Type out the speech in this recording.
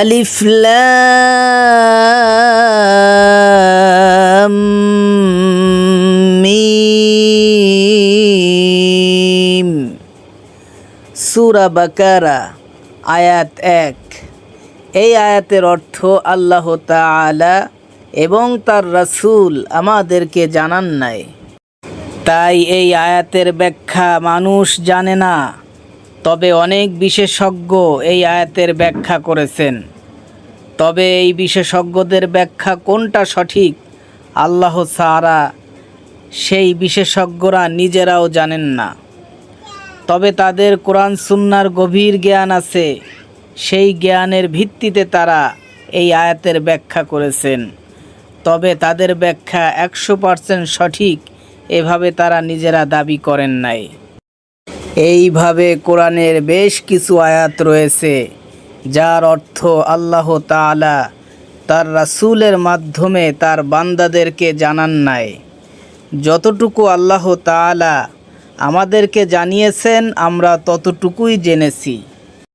আলিফ লাম মিম। সূরা বাকারা, আয়াত এক। এই আয়াতের অর্থ আল্লাহ তাআলা এবং তার রাসূল আমাদেরকে জানান নাই। তাই এই আয়াতের ব্যাখ্যা মানুষ জানে না। তবে অনেক বিশেষজ্ঞ এই আয়াতের ব্যাখ্যা করেছেন। তবে এই বিশেষজ্ঞদের ব্যাখ্যা কোনটা সঠিক? আল্লাহ সারা সেই বিশেষজ্ঞরা নিজেরাও জানেন না। তবে তাদের কোরআন সুন্নার গভীর জ্ঞান আছে। সেই জ্ঞানের ভিত্তিতে তারা এই আয়াতের ব্যাখ্যা করেছেন। তবে তাদের ব্যাখ্যা একশো পার্সেন্ট সঠিক, এভাবে তারা নিজেরা দাবি করেন নাই। এইভাবে কোরআনের বেশ কিছু আয়াত রয়েছে, যার অর্থ আল্লাহ তালা তার রাসুলের মাধ্যমে তার বান্দাদেরকে জানান নাই। যতটুকু আল্লাহ তালা আমাদেরকে জানিয়েছেন, আমরা ততটুকুই জেনেছি।